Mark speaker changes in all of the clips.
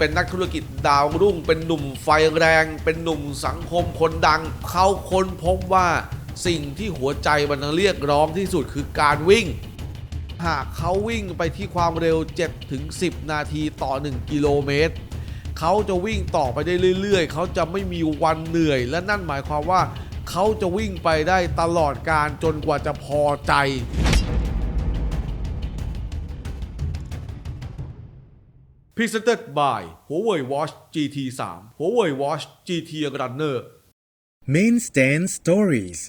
Speaker 1: เป็นนักธุรกิจดาวรุ่ง เป็นหนุ่มไฟแรง เป็นหนุ่มสังคมคนดัง เขาค้นพบว่าสิ่งที่หัวใจมันเรียกร้องที่สุดคือการวิ่ง หากเขาวิ่งไปที่ความเร็ว 7-10 นาทีต่อ 1 กิโลเมตร เขาจะวิ่งต่อไปได้เรื่อย ๆ เขาจะไม่มีวันเหนื่อย และนั่นหมายความว่า เขาจะวิ่งไปได้ตลอดการจนกว่าจะพอใจ Presented by Huawei Watch GT 3 Huawei Watch GT Runner
Speaker 2: Main Stand Stories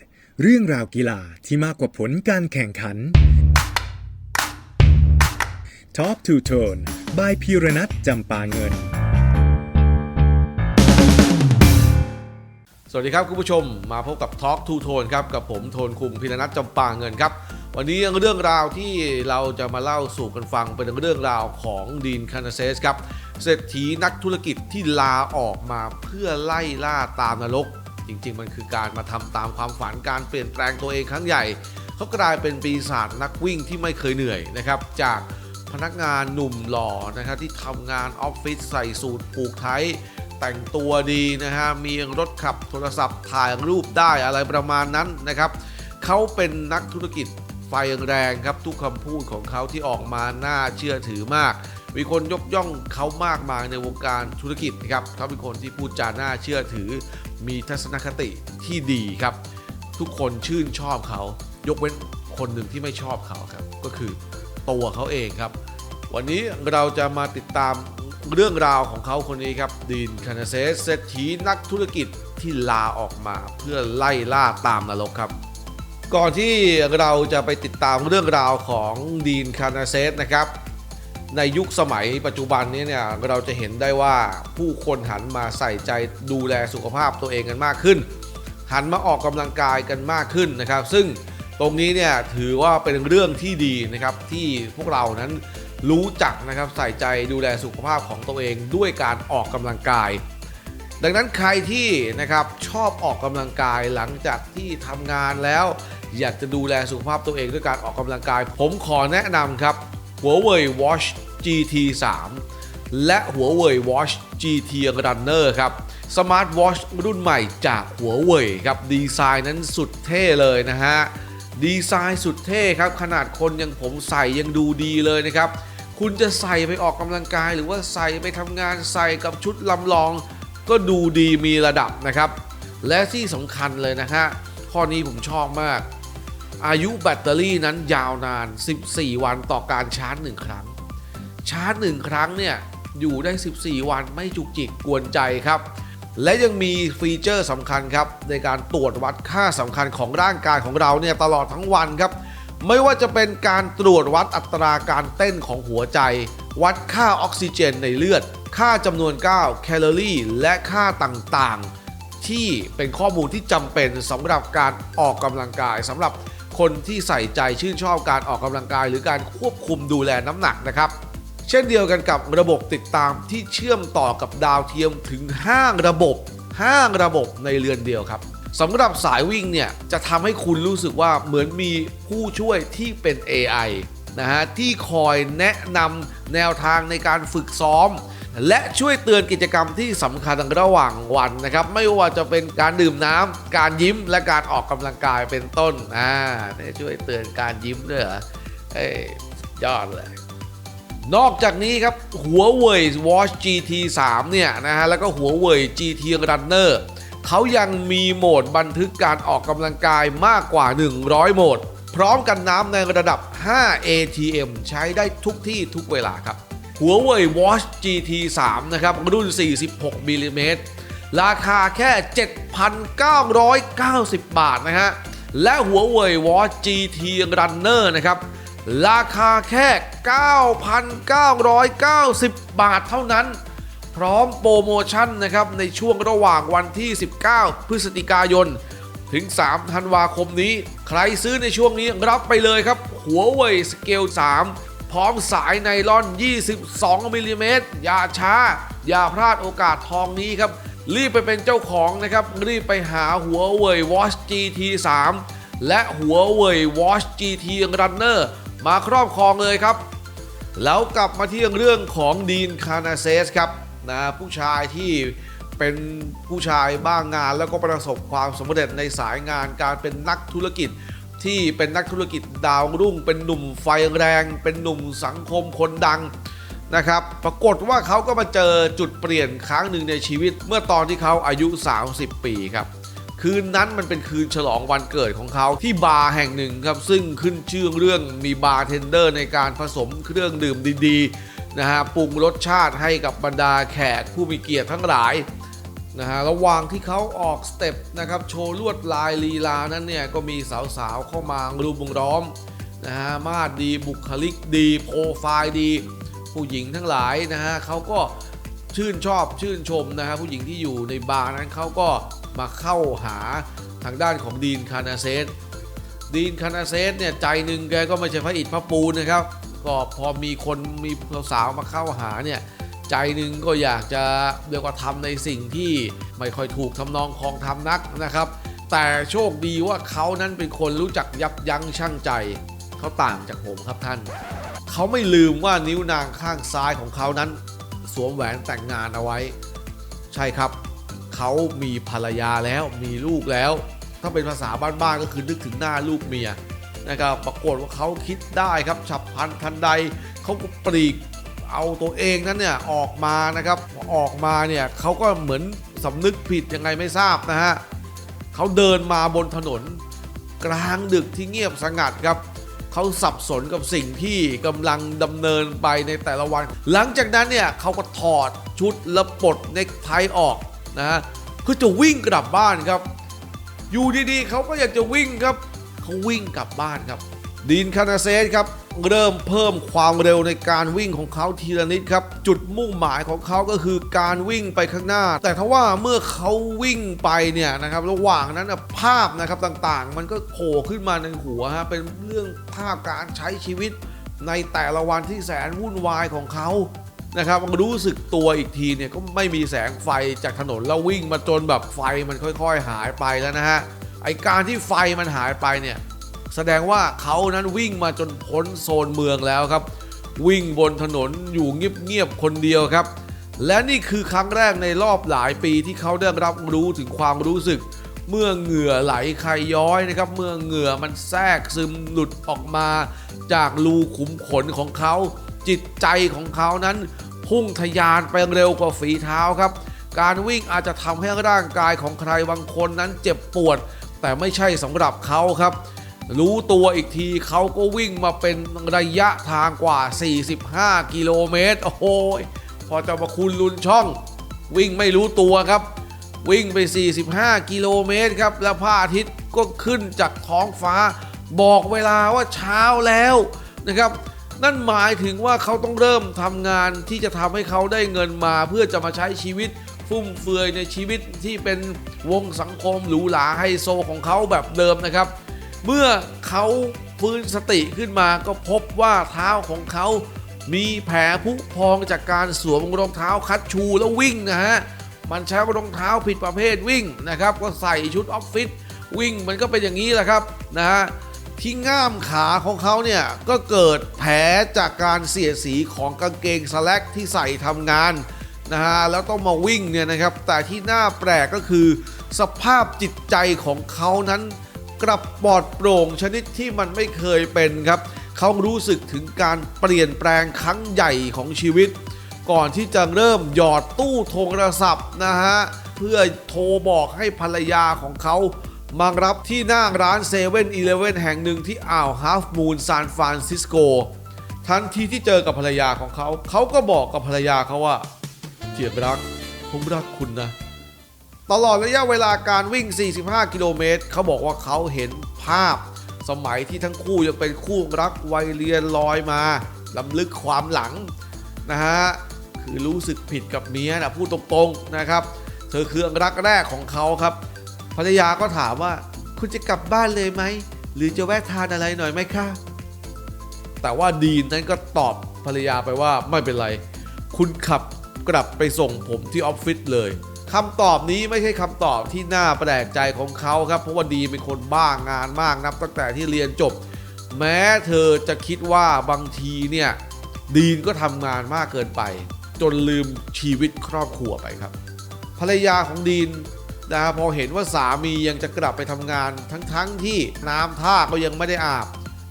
Speaker 2: เรื่องราวกีฬาที่มากกว่าผลการแข่งขัน Talk to Tone by พีรนัทจำปาเงิน
Speaker 1: สวัสดีครับคุณผู้ชมมาพบกับ Talk to Tone ครับ กับผมโทนคุงพิรนัทจำปาเงินครับ วันนี้เรื่องราวที่เราจะมาเล่าสู่กันฟังเป็นเรื่องราวของดีนคานาเซสครับเศรษฐีนักธุรกิจที่ลาออกมาเพื่อไล่ล่าตามนรก จริง ๆ มันคือการมาทำตามความฝันการเปลี่ยนแปลงตัวเองครั้งใหญ่ เขากลายเป็นปีศาจนักวิ่งที่ไม่เคยเหนื่อยนะครับจากพนักงานหนุ่มหล่อนะครับที่ทำงานออฟฟิศใส่สูทผูกไทยแต่งตัวดีนะฮะ มีรถขับโทรศัพท์ถ่ายรูปได้อะไรประมาณนั้นนะครับ เขาเป็นนักธุรกิจ ไฟแรงครับทุกคำพูดของเขาที่ออกมาน่าเชื่อถือมาก มีคนยกย่องเขามากมายในวงการธุรกิจนะครับเขาเป็นคนที่พูดจาน่าเชื่อถือ มีทัศนคติที่ดีครับ ทุกคนชื่นชอบเขา ยกเว้นคนหนึ่งที่ไม่ชอบเขาครับ ก็คือตัวเขาเองครับ วันนี้เราจะมาติดตามเรื่องราวของเขาคนนี้ครับดีนคานาเซสเศรษฐีนักธุรกิจที่ลาออกมาเพื่อไล่ล่าตามนรกครับ ก่อนที่เราจะไปติดตามเรื่องราวของดีนคานาเซสนะครับ ในยุคสมัยปัจจุบันนี้เนี่ยเราจะเห็นได้ว่าผู้คนหันมาใส่ใจดูแลสุขภาพตัวเองกันมากขึ้น หันมาออกกำลังกายกันมากขึ้นนะครับ ซึ่งตรงนี้เนี่ยถือว่าเป็นเรื่องที่ดีนะครับที่พวกเรานั้นรู้จักนะครับใส่ใจดูแลสุขภาพของตัวเองด้วยการออกกำลังกาย ดังนั้นใครที่นะครับชอบออกกำลังกายหลังจากที่ทำงานแล้ว อยากจะดูแลสุขภาพตัวเองด้วยการออกกำลังกาย ผมขอแนะนำครับ Huawei Watch GT 3 และ Huawei Watch GT Runner ครับสมาร์ทวอชรุ่นใหม่จาก Huawei ครับดีไซน์นั้นสุดเท่เลยนะฮะดีไซน์สุดเท่ครับ ขนาดคนอยังผมใส่ยังดูดีเลยนะครับ คุณจะใส่ไปออกกำลังกาย หรือว่าใส่ไปทำงานใส่กับชุดลำลอง ก็ดูดีมีระดับนะครับ และที่สำคัญเลยนะฮะข้อนี้ผมชอบมาก อายุแบตเตอรี่นั้นยาวนาน 14 วันต่อการชาร์จ 1 ครั้ง ชาร์จ 1 ครั้งเนี่ย อยู่ได้ 14 วันไม่จุกจิกกวนใจครับ และยังมีฟีเจอร์สำคัญครับ ในการตรวจวัดค่าสำคัญของร่างกายของเราเนี่ยตลอดทั้งวันครับ ไม่ว่าจะเป็นการตรวจวัดอัตราการเต้นของหัวใจ วัดค่าออกซิเจนในเลือด ค่าจำนวนก้าวแคลอรี่ และค่าต่างๆ ที่เป็นข้อมูลที่จำเป็นสำหรับการออกกำลังกายสำหรับ คนที่ใส่ใจชื่นชอบการออกกำลังกาย หรือการควบคุมดูแลน้ำหนักนะครับ เช่นเดียวกันกับระบบติดตามที่เชื่อมต่อกับดาวเทียมถึง 5 ระบบ 5 ระบบในเรือนเดียวครับสำหรับสายวิ่งเนี่ยจะทำให้คุณรู้สึกว่าเหมือนมีผู้ช่วยที่เป็น AI นะฮะที่คอยแนะนำแนวทางในการฝึกซ้อม และช่วยเตือนกิจกรรมที่สำคัญระหว่างวันนะครับ ไม่ว่าจะเป็นการดื่มน้ำการยิ้มและการออกกำลังกายเป็นต้นอ่าช่วยเตือนการยิ้มด้วยเหรอเอ้ยยอดเลย นอกจากนี้ครับ Huawei Watch GT 3 เนี่ยนะฮะแล้วก็ Huawei GT Runner เขายังมีโหมดบันทึกการออกกำลังกายมากกว่า 100 โหมด พร้อมกันน้ำในระดับ 5 ATM ใช้ได้ทุกที่ทุกเวลาครับ Huawei Watch GT 3นะครับรุ่น 46มิลลิเมตรราคาแค่ 7,990 บาทนะฮะ และ Huawei Watch GT Runner นะครับ ราคาแค่ 9,990 บาทเท่านั้น พร้อมโปรโมชั่นนะครับ ในช่วงระหว่างวันที่ 19 พฤศจิกายน ถึง 3 ธันวาคมนี้ ใครซื้อในช่วงนี้รับไปเลยครับ หัวเว่ยสเกล 3 พร้อมสายไนลอน 22มิลลิเมตรอย่าช้า อย่าพลาดโอกาสทองนี้ครับ รีบไปเป็นเจ้าของนะครับ รีบไปหาหัวเว่ย Watch GT 3และหัวเว่ย Watch GT Runner มาครอบครองเลยครับ แล้วกลับมาที่เรื่องของดีนคานาเซสครับนะผู้ชายที่เป็นผู้ชายบ้างงานแล้วก็ประสบความสำเร็จในสายงานการเป็นนักธุรกิจ ที่เป็นนักธุรกิจดาวรุ่ง เป็นหนุ่มไฟแรง เป็นหนุ่มสังคมคนดังนะครับ ปรากฏว่าเขาก็มาเจอจุดเปลี่ยนครั้งหนึ่งในชีวิต เมื่อตอนที่เขาอายุ 30 ปีครับคืนนั้นมันเป็นคืนฉลองวันเกิดของเขาที่บาร์แห่งหนึ่งครับซึ่งขึ้นชื่อเรื่องมีบาร์เทนเดอร์ในการผสมเครื่องดื่มดีๆนะฮะปรุงรสชาติให้กับบรรดาแขกผู้มีเกียรติทั้งหลาย นะฮะระหว่างที่เขาออกสเต็ปนะครับโชว์ลวดลายลีลานั้นเนี่ยก็มีสาวๆเข้ามารุมวงล้อมนะฮะมาดดีบุคลิกดีโปรไฟล์ดี ผู้หญิงทั้งหลายนะฮะเขาก็ชื่นชอบชื่นชมนะฮะผู้หญิงที่อยู่ในบาร์นั้นเขาก็มาเข้าหาทางด้านของดีนคานาเซสดีนคานาเซสเนี่ยใจหนึ่งแกก็ไม่ใช่พระอิฐพระปูนนะครับก็พอมีคนมีสาวๆมาเข้าหาเนี่ย ใจหนึ่งก็อยากจะเรียกว่าทำในสิ่งที่ไม่ค่อยถูกทำนองคลองทำนักนะครับ แต่โชคดีว่าเขานั้นเป็นคนรู้จักยับยั้งชั่งใจ เขาต่างจากผมครับท่าน เขาไม่ลืมว่านิ้วนางข้างซ้ายของเขานั้น สวมแหวนแต่งงานเอาไว้ ใช่ครับ เขามีภรรยาแล้วมีลูกแล้ว ถ้าเป็นภาษาบ้านๆก็คือนึกถึงหน้าลูกเมียนะครับปรากฏว่าเขาคิดได้ครับฉับพลันทันใดเขาก็ปลีก เอาตัวเองนั้นเนี่ยออกมานะครับอออกมาเนี่ยเขาก็เหมือนสำนึกผิดยังไงไม่ทราบนะฮะเขาเดินมาบนถนน กลางดึกที่เงียบสงัดครับเขาสับสนกับสิ่งที่กำลังดำเนินไปในแต่ละวัน หลังจากนั้นเนี่ยเขาก็ถอดชุดและปลดเนคไทออกนะฮะเพื่อจะวิ่งกลับบ้านครับ อยู่ดีๆเขาก็อยากจะวิ่งครับเขาวิ่งกลับบ้านครับ ดีนคานาเซสครับ เริ่มเพิ่มความเร็วในการวิ่งของเขาทีละนิดครับ จุดมุ่งหมายของเขาก็คือการวิ่งไปข้างหน้า แต่ถ้าว่าเมื่อเขาวิ่งไปเนี่ยนะครับระหว่างนั้นภาพนะครับต่างๆ มันก็โผล่ขึ้นมาในหัวฮะเป็นเรื่องภาพการใช้ชีวิตในแต่ละวันที่แสนวุ่นวายของเขานะครับรู้สึกตัวอีกทีเนี่ยก็ไม่มีแสงไฟจากถนนแล้ววิ่งมาจนแบบไฟมันค่อย ๆ หายไปแล้วนะฮะไอการที่ไฟมันหายไปเนี่ย แสดงว่าเขานั้นวิ่งมาจนพ้นโซนเมืองแล้วครับ วิ่งบนถนนอยู่เงียบๆคนเดียวครับ และนี่คือครั้งแรกในรอบหลายปีที่เขาได้รับรู้ถึงความรู้สึก เมื่อเหงื่อไหลใครย้อยนะครับ เมื่อเหงื่อมันแทรกซึมหลุดออกมา จากรูขุมขนของเขา จิตใจของเขานั้นพุ่งทะยานไปเร็วกว่าฝีเท้าครับ การวิ่งอาจจะทำให้ร่างกายของใครบางคนนั้นเจ็บปวด แต่ไม่ใช่สำหรับเขาครับ รู้ตัวอีกทีเขาก็วิ่งมาเป็นระยะทางกว่า 45 กิโลเมตร โอ้โหยพอจะมาคุณลุนช่อง วิ่งไม่รู้ตัวครับ วิ่งไป 45 กิโลเมตรครับ แล้วพระอาทิตย์ก็ขึ้นจากท้องฟ้า บอกเวลาว่าเช้าแล้วนะครับ นั่นหมายถึงว่าเขาต้องเริ่มทำงานที่จะทำให้เขาได้เงินมา เพื่อจะมาใช้ชีวิตฟุ่มเฟือยในชีวิตที่เป็นวงสังคมหรูหราไฮโซของเขาแบบเดิมนะครับ เมื่อเขาฟื้นสติขึ้นมาก็พบว่าเท้าของเขามีแผลผุพองจากการสวมรองเท้าคัดชูแล้ววิ่งนะฮะ มันใช้รองเท้าผิดประเภทวิ่งนะครับ ก็ใส่ชุดออฟฟิศวิ่งมันก็เป็นอย่างนี้แหละครับนะฮะที่ง่ามขาของเขาเนี่ยก็เกิดแผลจากการเสียดสีของกางเกงสแลกที่ใส่ทำงานนะฮะแล้วต้องมาวิ่งเนี่ยนะครับ แต่ที่น่าแปลกก็คือ สภาพจิตใจของเขานั้น กลับปลอดโปร่งชนิดที่มันไม่เคยเป็นครับ เขารู้สึกถึงการเปลี่ยนแปลงครั้งใหญ่ของชีวิต ก่อนที่จะเริ่มหยอดตู้โทรศัพท์นะฮะ เพื่อโทรบอกให้ภรรยาของเขามารับที่หน้าร้านเซเว่นอีเลฟเว่นแห่งหนึ่งที่อ่าวฮาฟมูนซานฟรานซิสโก ทันทีที่เจอกับภรรยาของเขา เขาก็บอกกับภรรยาเขาว่าเจียบรักผมรักคุณนะ ตลอดระยะเวลาการวิ่ง 45 กิโลเมตร เขาบอกว่าเขาเห็นภาพ สมัยที่ทั้งคู่ยังเป็นคู่รักวัยเรียนลอยมาลำลึกความหลังนะฮะ คือรู้สึกผิดกับเมียนะพูดตรงๆนะครับ เธอคือรักแรกของเขาครับ ภรรยาก็ถามว่าคุณจะกลับบ้านเลยไหม หรือจะแวะทานอะไรหน่อยไหมคะ แต่ว่าดีนนั้นก็ตอบภรรยาไปว่าไม่เป็นไร คุณขับกลับไปส่งผมที่ออฟฟิศเลย คำตอบนี้ไม่ใช่คำตอบที่น่าแปลกใจของเขาครับ เพราะว่าดีเป็นคนบ้างงานมากนับ ตั้งแต่ที่เรียนจบ แม้เธอจะคิดว่าบางทีเนี่ยดีนก็ทำงานมากเกินไป จนลืมชีวิตครอบครัวไปครับ ภรรยาของดีนนะฮะพอเห็นว่าสามียังจะกลับไปทำงานทั้งๆที่น้ำท่าก็ยังไม่ได้อาบ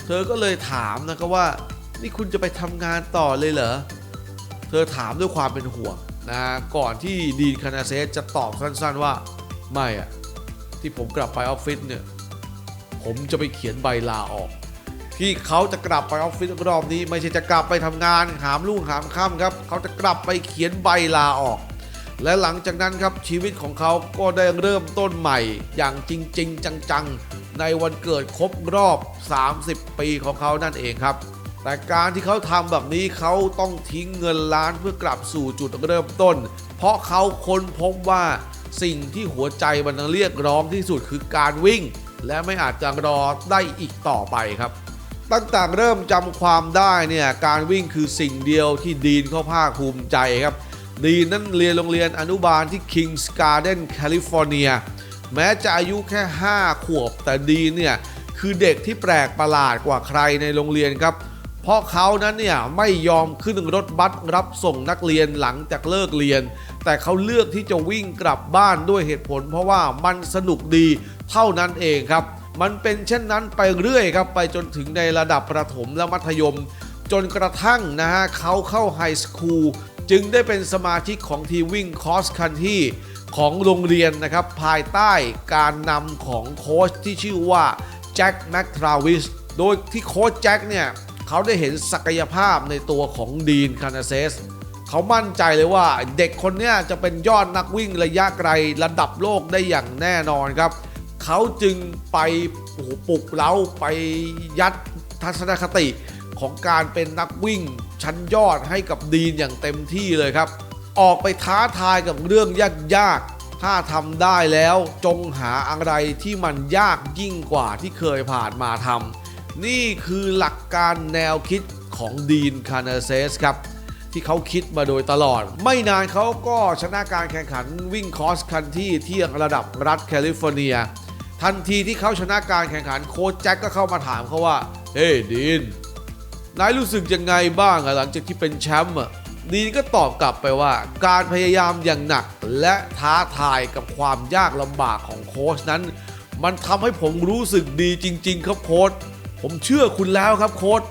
Speaker 1: เธอก็เลยถามนะครับว่า นี่คุณจะไปทำงานต่อเลยเหรอ เธอถามด้วยความเป็นห่วง นะก่อนที่ดีนคานาเซสจะตอบสั้นๆว่าไม่อะที่ผมกลับไปออฟฟิศเนี่ยผมจะไปเขียนใบลาออก ที่เขาจะกลับไปออฟฟิศรอบนี้ ไม่ใช่จะกลับไปทำงานหามลุ่งหามค่ำครับ เขาจะกลับไปเขียนใบลาออก และหลังจากนั้นครับชีวิตของเขาก็ได้เริ่มต้นใหม่ อย่างจริง ๆ จังๆ ในวันเกิดครบรอบ 30 ปีของเขานั่นเองครับ แต่การที่เขาทำแบบนี้เขาต้องทิ้งเงินล้านเพื่อกลับสู่จุดเริ่มต้น เพราะเขาค้นพบว่าสิ่งที่หัวใจมันเรียกร้องที่สุดคือการวิ่ง และไม่อาจจะรอได้อีกต่อไปครับ ตั้งแต่เริ่มจำความได้เนี่ยการวิ่งคือสิ่งเดียวที่ดีนเขาภาคภูมิใจครับ ดีนนั้นเรียนโรงเรียนอนุบาลที่ Kings Garden แคลิฟอร์เนียแม้จะอายุแค่ 5 ขวบแต่ดีนเนี่ยคือเด็กที่แปลกประหลาดกว่าใครในโรงเรียนครับ เพราะเขานั้นเนี่ยไม่ยอมขึ้นรถบัสรับส่งนักเรียนหลังจากเลิกเรียน แต่เขาเลือกที่จะวิ่งกลับบ้านด้วยเหตุผล เพราะว่ามันสนุกดีเท่านั้นเองครับ มันเป็นเช่นนั้นไปเรื่อยครับไปจนถึงในระดับประถมและมัธยม จนกระทั่งนะฮะเขาเข้าไฮสคูลจึงได้เป็นสมาชิกของทีวิ่งคอสคันที่ของโรงเรียนนะครับ ภายใต้การนำของโค้ชที่ชื่อว่าแจ็คแมคทราวิสโดยที่โค้ชแจ็คเนี่ย เขาได้เห็นศักยภาพในตัวของดีนคานาเซสเขามั่นใจเลยว่าเด็กคนนี้จะเป็นยอดนักวิ่งระยะไกลระดับโลกได้อย่างแน่นอนครับ เขาจึงไปโอ้โหปลุกเร้าไปยัดทัศนคติของการเป็นนักวิ่งชั้นยอดให้กับดีนอย่างเต็มที่เลยครับ ออกไปท้าทายกับเรื่องยากๆ ถ้าทำได้แล้วจงหาอะไรที่มันยากยิ่งกว่าที่เคยผ่านมาทำ นี่คือหลักการแนวคิดของดีนคานาเซสครับ ที่เขาคิดมาโดยตลอด ไม่นานเขาก็ชนะการแข่งขันวิ่งคอสคันที่ที่ระดับรัฐแคลิฟอร์เนีย ทันทีที่เขาชนะการแข่งขันโค้ชแจ็คก็เข้ามาถามเขาว่า เฮ้ดีนนายรู้สึกยังไงบ้างหลังจากที่เป็นแชมป์ดีนก็ตอบกลับไปว่า การพยายามอย่างหนักและท้าทายกับความยากลำบากของโค้ชนั้น มันทำให้ผมรู้สึกดีจริง ๆ ครับโค้ช ผมเชื่อคุณแล้วครับโค้ช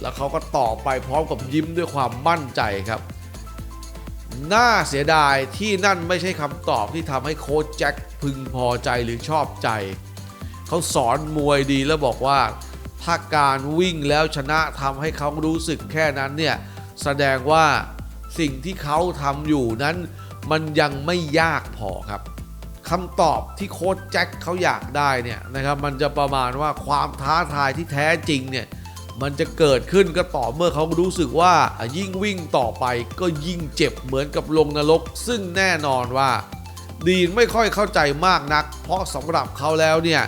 Speaker 1: แล้วเขาก็ตอบไปพร้อมกับยิ้มด้วยความมั่นใจครับ น่าเสียดายที่นั่นไม่ใช่คำตอบที่ทำให้โค้ชแจ็คพึงพอใจหรือชอบใจ เขาสอนมวยดีแล้วบอกว่า ถ้าการวิ่งแล้วชนะทำให้เขารู้สึกแค่นั้นเนี่ย แสดงว่าสิ่งที่เขาทำอยู่นั้น มันยังไม่ยากพอครับ คำตอบที่โค้ชแจ็คเขาอยากได้เนี่ยนะครับมันจะประมาณว่าความท้าทายที่แท้จริงเนี่ยมันจะเกิดขึ้นก็ต่อเมื่อเขารู้สึกว่ายิ่งวิ่งต่อไปก็ยิ่งเจ็บเหมือนกับลงนรก ซึ่งแน่นอนว่า ดีนไม่ค่อยเข้าใจมากนัก เพราะสำหรับเขาแล้วเนี่ย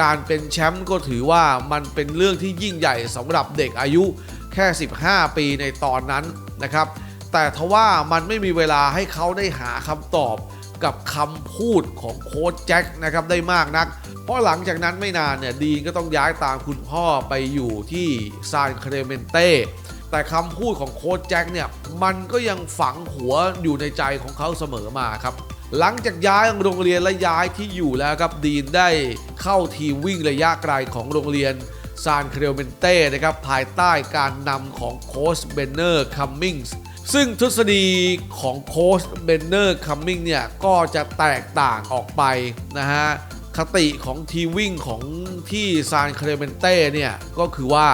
Speaker 1: การเป็นแชมป์ก็ถือว่ามันเป็นเรื่องที่ยิ่งใหญ่สำหรับเด็กอายุแค่ 15 ปีในตอนนั้นนะครับ แต่ทว่ามันไม่มีเวลาให้เขาได้หาคำตอบ กับคำพูดของโค้ชแจ็คนะครับได้มากนัก เพราะหลังจากนั้นไม่นานเนี่ยดีนก็ต้องย้ายตามคุณพ่อไปอยู่ที่ซานเครเมนเต้แต่คำพูดของโค้ชแจ็คเนี่ยมันก็ยังฝังหัวอยู่ในใจของเขาเสมอมาครับ หลังจากย้ายโรงเรียนและย้ายที่อยู่แล้วครับดีนได้เข้าทีมวิ่งระยะไกลของโรงเรียนซานเครเมนเต้นะครับภายใต้การนำของโค้ชเบนเนอร์คัมมิงส์ ซึ่งทฤษฎีของโค้ชเบนเนอร์คัมมิงเนี่ย ก็จะแตกต่างออกไปนะฮะ คติของทีวิ่งของที่ซานเครเมนเต้เนี่ย ก็คือว่า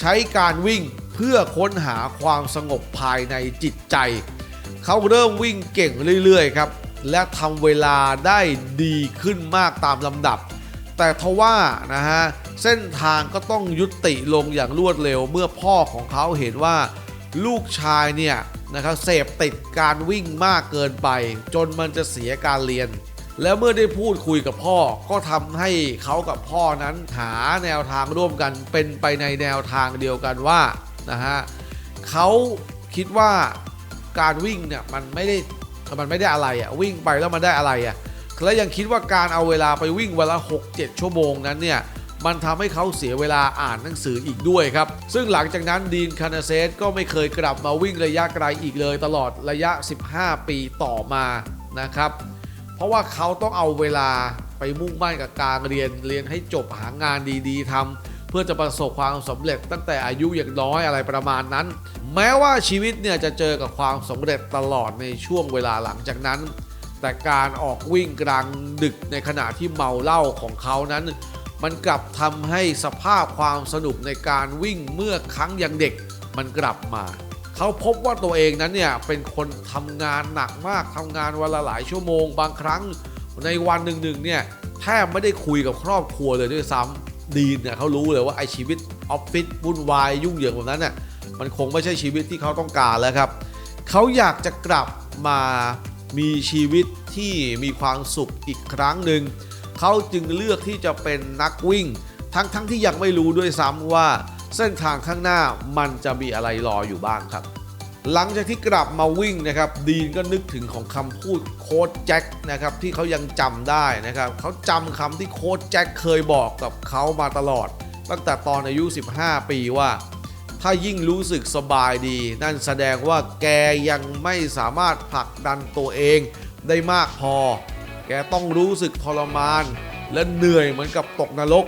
Speaker 1: ใช้การวิ่งเพื่อค้นหาความสงบภายในจิตใจ เขาเริ่มวิ่งเก่งเรื่อยๆครับ และทำเวลาได้ดีขึ้นมากตามลำดับ แต่ทว่านะฮะ เส้นทางก็ต้องยุติลงอย่างรวดเร็วเมื่อพ่อของเขาเห็นว่า ลูกชายเนี่ยนะครับเสพติดการวิ่งมากเกินไป จนมันจะเสียการเรียน แล้วเมื่อได้พูดคุยกับพ่อก็ทำให้เขากับพ่อนั้นหาแนวทางร่วมกันเป็นไปในแนวทางเดียวกันว่านะฮะเขาคิดว่าการวิ่งเนี่ยมันไม่ได้มันไม่ได้อะไรอะวิ่งไปแล้วมันได้อะไรอะและยังคิดว่าการเอาเวลาไปวิ่งวันละ6-7 ชั่วโมงนั้นเนี่ย มันทำให้เขาเสียเวลาอ่านหนังสืออีกด้วยครับ ซึ่งหลังจากนั้นดีนคานาเซสก็ไม่เคยกลับมาวิ่งระยะไกลอีกเลยตลอดระยะ 15 ปีต่อมานะครับ เพราะว่าเขาต้องเอาเวลาไปมุ่งมั่นกับการเรียนเรียนให้จบหางานดีๆทำเพื่อจะประสบความสำเร็จตั้งแต่อายุอย่างน้อยอะไรประมาณนั้น แม้ว่าชีวิตเนี่ยจะเจอกับความสำเร็จตลอดในช่วงเวลาหลังจากนั้น แต่การออกวิ่งกลางดึกในขณะที่เมาเหล้าของเขานั้น มันกลับทำให้สภาพความสนุกในการวิ่งเมื่อครั้งยังเด็กมันกลับมา เขาพบว่าตัวเองนั้นเนี่ยเป็นคนทำงานหนักมากทำงานวันละหลายชั่วโมง บางครั้งในวันหนึ่งๆเนี่ยแทบไม่ได้คุยกับครอบครัวเลยด้วยซ้ำดีนเนี่ยเขารู้เลยว่าไอชีวิตออฟฟิศวุ่นวายยุ่งเหยิงแบบนั้นเนี่ยมันคงไม่ใช่ชีวิตที่เขาต้องการแล้วครับ เขาอยากจะกลับมามีชีวิตที่มีความสุขอีกครั้งหนึ่ง เขาจึงเลือกที่จะเป็นนักวิ่ง ทั้งๆทที่ยังไม่รู้ด้วยซ้ำว่า เส้นทางข้างหน้ามันจะมีอะไรรออยู่บ้างครับ หลังจากที่กลับมาวิ่งนะครับ ดีนก็นึกถึงของคำพูดโค้ชแจ็คนะครับที่เขายังจำได้นะครับเขาจำคำที่โค้ชแจ็คเคยบอกกับเขามาตลอด ตั้งแต่ตอนอายุ 15 ปีว่าถ้ายิ่งรู้สึกสบายดี นั่นแสดงว่าแกยังไม่สามารถผลักดันตัวเองได้มากพอ แกต้องรู้สึกทรมาน และเหนื่อยเหมือนกับตกนรก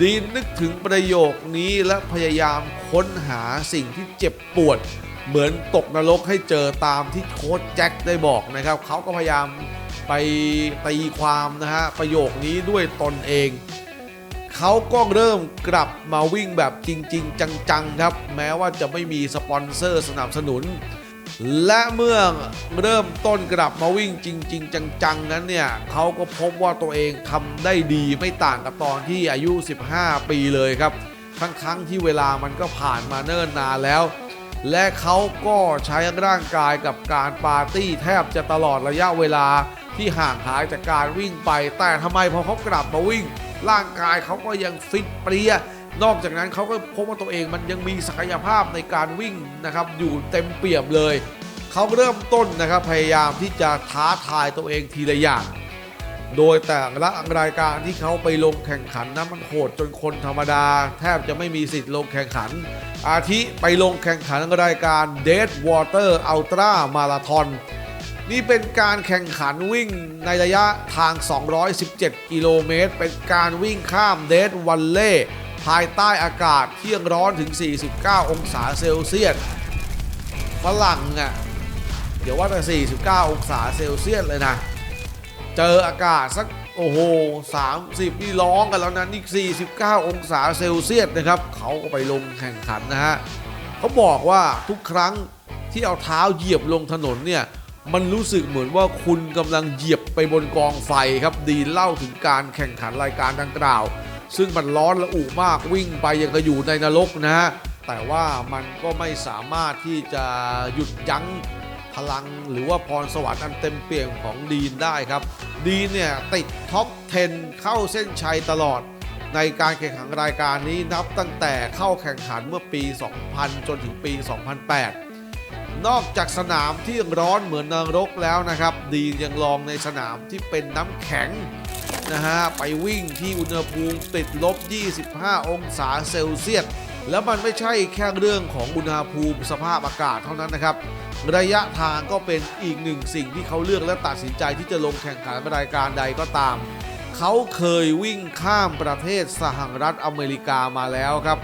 Speaker 1: ดีนนึกถึงประโยคนี้และพยายามค้นหาสิ่งที่เจ็บปวด เหมือนตกนรกให้เจอตามที่โค้ชแจ็คได้บอกนะครับ เขาก็พยายามไปตีความนะฮะประโยคนี้ด้วยตนเอง เขาก็เริ่มกลับมาวิ่งแบบจริง ๆ จัง ๆ ครับ แม้ว่าจะไม่มีสปอนเซอร์สนับสนุน และเมื่อเริ่มต้นกลับมาวิ่งจริง ๆ จังๆ นั้นเนี่ยเขาก็พบว่าตัวเองทำได้ดีไม่ต่างกับตอนที่อายุ 15 ปีเลยครับทั้งๆที่เวลามันก็ผ่านมาเนิ่นนานแล้ว และเขาก็ใช้ร่างกายกับการปาร์ตี้แทบจะตลอดระยะเวลาที่ห่างหายจากการวิ่งไป แต่ทำไมพอเขากลับมาวิ่ง ร่างกายเขาก็ยังฟิตเปรี้ย นอกจากนั้นเขาก็พบว่าตัวเองมันยังมีศักยภาพในการวิ่งนะครับอยู่เต็มเปี่ยมเลย เขาเริ่มต้นนะครับพยายามที่จะท้าทายตัวเองทีละอย่าง โดยแต่ละรายการที่เขาไปลงแข่งขันนะมันโหดจนคนธรรมดา แทบจะไม่มีสิทธิ์ลงแข่งขัน อาทิไปลงแข่งขันรายการ Dead Water Ultra Marathon นี่เป็นการแข่งขันวิ่งในระยะทาง 217 กิโลเมตร เป็นการวิ่งข้ามเด d วันเล่ ภายใต้อากาศเที่ยงร้อนถึง 49 องศาเซลเซียสฝรั่งอะเดี๋ยวว่าแต่ 49 องศาเซลเซียสเลยนะ เจออากาศสักโอ้โห 30 นี่ร้องกันแล้วนะนี่ 49 องศาเซลเซียสนะครับ เขาก็ไปลงแข่งขันนะฮะเขาบอกว่าทุกครั้งที่เอาเท้าเหยียบลงถนนเนี่ย มันรู้สึกเหมือนว่าคุณกำลังเหยียบไปบนกองไฟครับ ดีเล่าถึงการแข่งขันรายการดังกล่าว ซึ่งมันร้อนและอุมากวิ่งไปยังกระอยู่ในนรกนะฮะแต่ว่ามันก็ไม่สามารถที่จะหยุดยั้งพลังหรือว่าพรสวรรค์อันเต็มเปี่ยมของดีนได้ครับ ดีนเนี่ยติดท็อป 10 เข้าเส้นชัยตลอด ในการแข่งขันรายการนี้นับตั้งแต่เข้าแข่งขันเมื่อปี 2000 จนถึงปี 2008 นอกจากสนามที่ร้อนเหมือนนรกแล้วนะครับ ดีนยังลองในสนามที่เป็นน้ำแข็ง นะฮะ ไปวิ่งที่อุณหภูมิติดลบ 25 องศาเซลเซียส แล้วมันไม่ใช่แค่เรื่องของอุณหภูมิสภาพอากาศเท่านั้นนะครับ ระยะทางก็เป็นอีกหนึ่งสิ่งที่เขาเลือกและตัดสินใจที่จะลงแข่งขันรายการใดก็ตาม เขาเคยวิ่งข้ามประเทศสหรัฐอเมริกามาแล้วครับ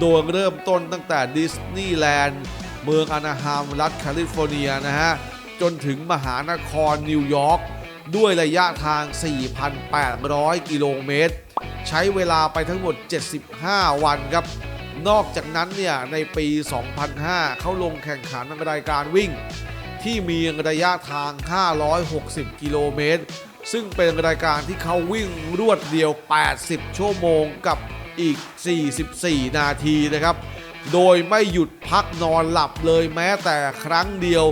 Speaker 1: โดยเริ่มต้นตั้งแต่ดิสนีย์แลนด์เมืองอนาฮามรัฐแคลิฟอร์เนียนะฮะ จนถึงมหานครนิวยอร์ก ด้วยระยะทาง 4,800 กิโลเมตร ใช้เวลาไปทั้งหมด 75 วันครับ นอกจากนั้นเนี่ย ในปี 2005 เขาลงแข่งขันในรายการวิ่ง ที่มีระยะทาง 560 กิโลเมตร ซึ่งเป็นรายการที่เขาวิ่งรวดเดียว 80 ชั่วโมงกับอีก 44 นาทีนะครับ โดยไม่หยุดพักนอนหลับเลยแม้แต่ครั้งเดียว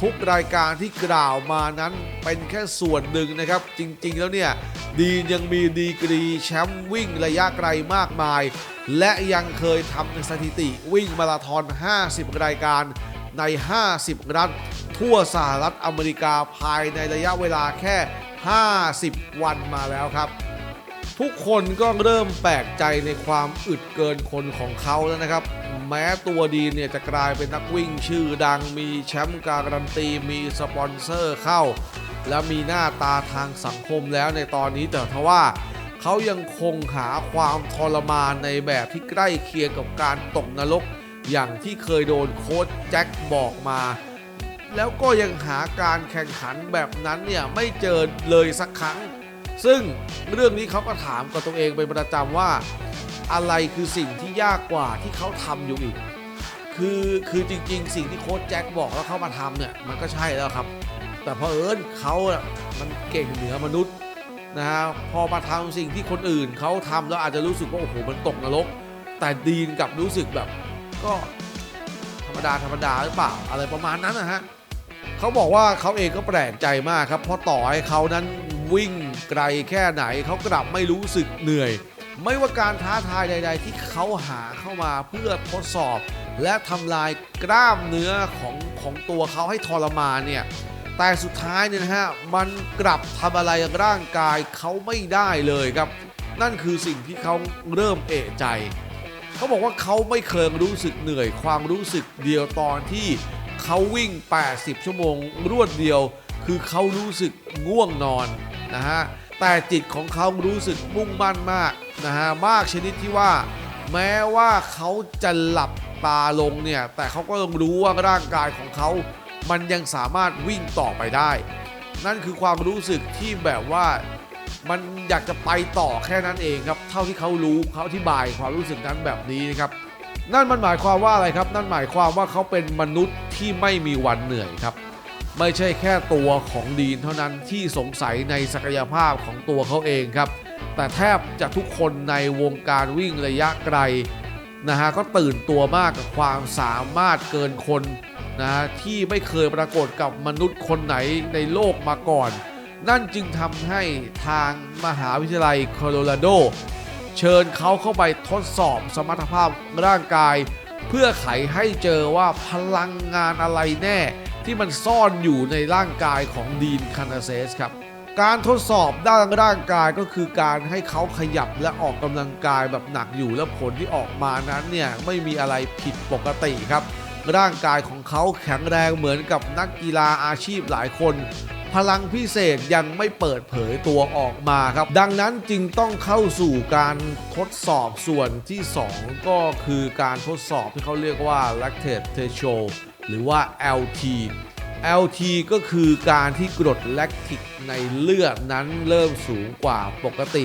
Speaker 1: ทุกรายการที่กล่าวมานั้นเป็นแค่ส่วนหนึ่งนะครับ จริงๆ แล้วเนี่ย ดีนยังมีดีกรีแชมป์วิ่งระยะไกลมากมาย และยังเคยทำสถิติวิ่งมาราธอน 50 รายการใน 50 รัฐ ทั่วสหรัฐอเมริกาภายในระยะเวลาแค่ 50 วันมาแล้วครับ ทุกคนก็เริ่มแปลกใจในความอึดเกินคนของเขาแล้วนะครับ แม้ตัวดีเนี่ยจะกลายเป็นนักวิ่งชื่อดังมีแชมป์การันตีมีสปอนเซอร์เข้า และมีหน้าตาทางสังคมแล้วในตอนนี้แต่ทว่าเขายังคงหาความทรมานในแบบที่ใกล้เคียงกับการตกนรก อย่างที่เคยโดนโค้ชแจ็คบอกมา แล้วก็ยังหาการแข่งขันแบบนั้นเนี่ยไม่เจอเลยสักครั้ง ซึ่งเรื่องนี้เขาก็ถามกับตัวเองเป็นประจำว่า อะไรคือสิ่งที่ยากกว่าที่เขาทำอยู่อีก คือคือจริง ๆ สิ่งที่โค้ชแจ็คบอกแล้วเขามาทำเนี่ยมันก็ใช่แล้วครับ แต่เพอเอิญเขาอะมันเก่งเหนือมนุษย์นะฮะพอมาทำสิ่งที่คนอื่นเขาทำแล้วอาจจะรู้สึกว่าโอ้โหมันตกนรก แต่ดีนกับรู้สึกแบบก็ธรรมดาธรรมดาหรือเปล่าอะไรประมาณนั้นนะฮะเขาบอกว่าเขาเองก็แปลกใจมากครับเพราะต่อให้เขานั้น วิ่งไกลแค่ไหนเขากลับไม่รู้สึกเหนื่อย ไม่ว่าการท้าทายใด ๆ ที่เขาหาเข้ามาเพื่อทดสอบ และทำลายกล้ามเนื้อของของตัวเขาให้ทรมานเนี่ยแต่สุดท้ายเนี่ยนะฮะมันกลับทำอะไรร่างกายเขาไม่ได้เลยครับ นั่นคือสิ่งที่เขาเริ่มเอะใจ เขาบอกว่าเขาไม่เคยรู้สึกเหนื่อยความรู้สึกเดียวตอนที่เขาวิ่ง 80 ชั่วโมง รวดเดียว คือเขารู้สึกง่วงนอน นะฮะแต่จิตของเขารู้สึกมุ่งมั่นมากนะฮะมากชนิดที่ว่า แม้ว่าเขาจะหลับตาลงเนี่ยแต่เขาก็ต้องรู้ว่าร่างกายของเขา มันยังสามารถวิ่งต่อไปได้ นั่นคือความรู้สึกที่แบบว่ามันอยากจะไปต่อแค่นั้นเองครับ เท่าที่เขารู้เขาอธิบายความรู้สึกนั้นแบบนี้นะครับ นั่นมันหมายความว่าอะไรครับ นั่นหมายความว่าเขาเป็นมนุษย์ที่ไม่มีวันเหนื่อยครับ ไม่ใช่แค่ตัวของดีนเท่านั้นที่สงสัยในศักยภาพของตัวเขาเองครับ แต่แทบจะทุกคนในวงการวิ่งระยะไกลนะฮะก็ตื่นตัวมากกับความสามารถเกินคนนะฮะที่ไม่เคยปรากฏกับมนุษย์คนไหนในโลกมาก่อน นั่นจึงทำให้ทางมหาวิทยาลัยโคโลราโด เชิญเขาเข้าไปทดสอบสมรรถภาพร่างกาย เพื่อไขให้เจอว่าพลังงานอะไรแน่ ที่มันซ่อนอยู่ในร่างกายของดีนคานาเซสครับ การทดสอบด้านร่างกายก็คือการให้เขาขยับและออกกำลังกายแบบหนักอยู่และผลที่ออกมานั้นเนี่ยไม่มีอะไรผิดปกติครับ ร่างกายของเขาแข็งแรงเหมือนกับนักกีฬาอาชีพหลายคนพลังพิเศษยังไม่เปิดเผยตัวออกมาครับ ดังนั้นจึงต้องเข้าสู่การทดสอบส่วนที่ 2 ก็คือการทดสอบที่เขาเรียกว่า lactate threshold หรือว่า LT LT ก็คือการที่กรดแลคติกในเลือดนั้นเริ่มสูงกว่าปกติ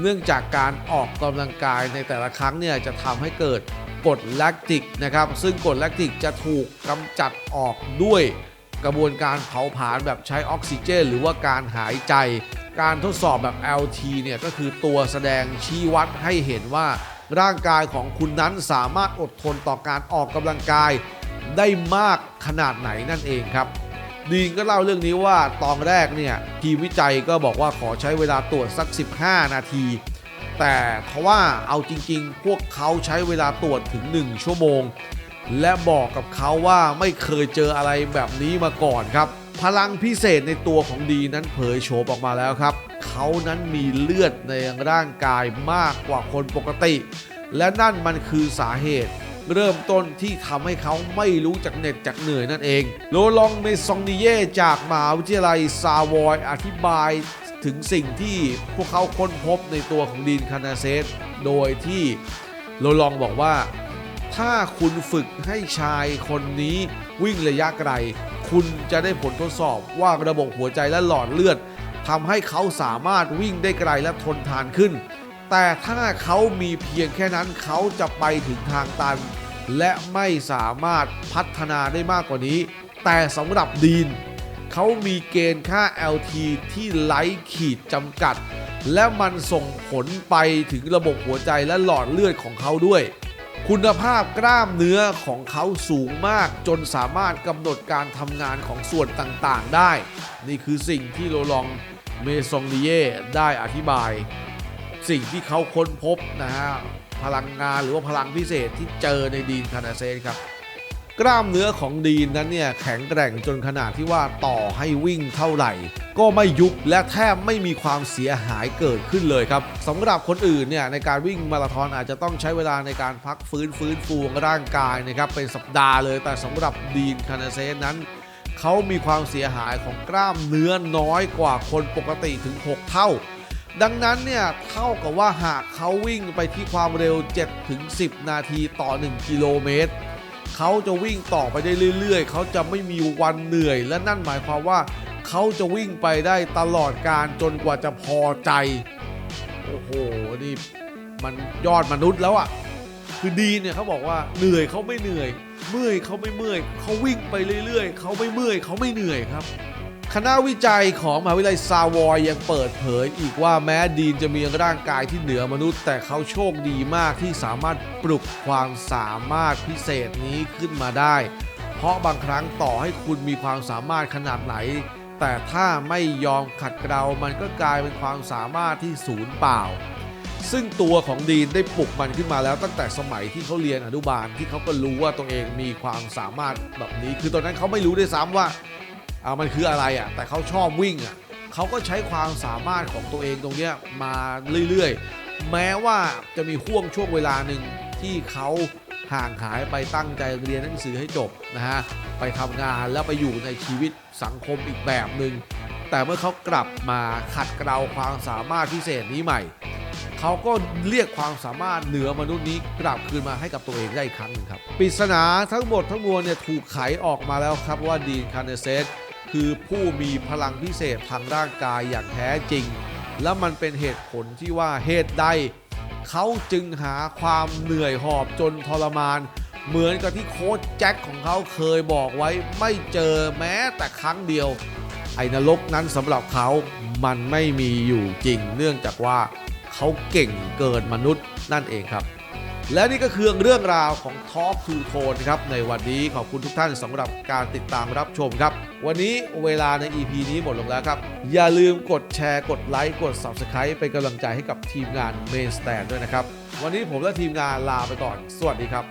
Speaker 1: เนื่องจากการออกกำลังกายในแต่ละครั้งเนี่ยจะทำให้เกิดกรดแลคติกนะครับ ซึ่งกรดแลคติกจะถูกกำจัดออกด้วยกระบวนการเผาผลาญแบบใช้ออกซิเจน หรือว่าการหายใจ การทดสอบแบบ LT เนี่ยก็คือตัวแสดงชี้วัดให้เห็นว่า ร่างกายของคุณนั้นสามารถอดทนต่อการออกกำลังกาย ได้มากขนาดไหนนั่นเองครับดีนก็เล่าเรื่องนี้ว่าตอนแรกเนี่ยทีมวิจัยก็บอกว่าขอใช้เวลาตรวจสัก 15 นาที แต่ทว่าเอาจริงๆ พวกเขาใช้เวลาตรวจถึง 1 ชั่วโมง และบอกกับเขาว่าไม่เคยเจออะไรแบบนี้มาก่อนครับ พลังพิเศษในตัวของดีนั้นเผยโฉมออกมาแล้วครับ เขานั้นมีเลือดในร่างกายมากกว่าคนปกติ และนั่นมันคือสาเหตุ เริ่มต้นที่ทำให้เขาไม่รู้จักเหน็ดจากเหนื่อยนั่นเอง โลลองเมซองนิเย่จากมหาวิทยาลัยซาวอยอธิบายถึงสิ่งที่พวกเขาค้นพบในตัวของดีนคานาเซสโดยที่โลลองบอกว่า ถ้าคุณฝึกให้ชายคนนี้วิ่งระยะไกล คุณจะได้ผลทดสอบว่าระบบหัวใจและหลอดเลือดทำให้เขาสามารถวิ่งได้ไกลและทนทานขึ้น แต่ถ้าเขามีเพียงแค่นั้นเขาจะไปถึงทางตัน และไม่สามารถพัฒนาได้มากกว่านี้ แต่สำหรับดีน เขามีเกณฑ์ค่า LT ที่ไร้ขีดจำกัด และมันส่งผลไปถึงระบบหัวใจและหลอดเลือดของเขาด้วย คุณภาพกล้ามเนื้อของเขาสูงมากจนสามารถกำหนดการทำงานของส่วนต่างๆ ได้ นี่คือสิ่งที่โรลองเมซองดิเย่ได้อธิบาย สิ่งที่เขาค้นพบนะฮะพลังงานหรือว่าพลังพิเศษที่เจอในดีนคานาเซนครับ กล้ามเนื้อของดีนนั้นเนี่ยแข็งแกร่งจนขนาดที่ว่าต่อให้วิ่งเท่าไหร่ ก็ไม่ยุบและแทบไม่มีความเสียหายเกิดขึ้นเลยครับสำหรับคนอื่นเนี่ยในการวิ่งมาราธอนอาจจะต้องใช้เวลาในการพักฟื้นฟื้นฟูร่างกายนะครับเป็นสัปดาห์เลยแต่สำหรับดีนคานาเซสนั้นเขามีความเสียหายของกล้ามเนื้อน้อยกว่าคนปกติถึง 6 เท่า ดังนั้นเนี่ยเท่ากับว่าหากเขาวิ่งไปที่ความเร็ว 7-10 นาทีต่อ 1 กิโลเมตร เขาจะวิ่งต่อไปได้เรื่อย ๆ เขาจะไม่มีวันเหนื่อย และนั่นหมายความว่า เขาจะวิ่งไปได้ตลอดการจนกว่าจะพอใจ โอ้โห นี่มันยอดมนุษย์แล้วอะ่ะ คือดีเนี่ยเขาบอกว่าเหนื่อยเขาไม่เหนื่อย เมื่อยเขาไม่เมื่อย เขาวิ่งไปเรื่อย ๆ เขาไม่เมื่อยเขาไม่เหนื่อยครับ คณะวิจัยของมหาวิทยาลัยซาวอยยังเปิดเผยอีกว่าแม้ดีนจะมีร่างกายที่เหนือมนุษย์ แต่เขาโชคดีมากที่สามารถปลุกความสามารถพิเศษนี้ขึ้นมาได้ เพราะบางครั้งต่อให้คุณมีความสามารถขนาดไหน แต่ถ้าไม่ยอมขัดเกลามันก็กลายเป็นความสามารถที่ศูนย์เปล่า ซึ่งตัวของดีนได้ปลุกมันขึ้นมาแล้วตั้งแต่สมัยที่เขาเรียนอนุบาลที่เขาก็รู้ว่าตัวเองมีความสามารถแบบนี้ คือตอนนั้นเขาไม่รู้ด้วยซ้ำว่า อ่ามันคืออะไรอะแต่เขาชอบวิ่งอะเขาก็ใช้ความสามารถของตัวเองตรงเนี้ยมาเรื่อยๆ แม้ว่าจะมีห่วงช่วงเวลาหนึ่งที่เขาห่างหายไปตั้งใจเรียนหนังสือให้จบนะฮะไปทำงานแล้วไปอยู่ในชีวิตสังคมอีกแบบหนึ่งแต่เมื่อเขากลับมาขัดเกลาความสามารถพิเศษนี้ใหม่เขาก็เรียกความสามารถเหนือมนุษย์นี้กลับคืนมาให้กับตัวเองได้อีกครั้งหนึ่งครับปริศนาทั้งหมดทั้งมวลเนี่ยถูกไขออกมาแล้วครับว่าดีนคาร์เนเซส คือผู้มีพลังพิเศษทางร่างกายอย่างแท้จริง และมันเป็นเหตุผลที่ว่าเหตุใด เขาจึงหาความเหนื่อยหอบจนทรมาน เหมือนกับที่โค้ชแจ็คของเขาเคยบอกไว้ไม่เจอแม้แต่ครั้งเดียว ไอ้นรกนั้นสำหรับเขามันไม่มีอยู่จริง เนื่องจากว่าเขาเก่งเกินมนุษย์นั่นเองครับ และนี่ก็คือเรื่องราวของ Talk to Tone ครับในวันนี้ขอบคุณทุกท่านสำหรับการติดตามรับชมครับ วันนี้เวลาใน EP นี้หมดลงแล้วครับ อย่าลืมกดแชร์กดไลค์กด Subscribe เป็นกำลังใจให้กับทีมงาน Main Stand ด้วยนะครับ วันนี้ผมและทีมงานลาไปก่อน สวัสดีครับ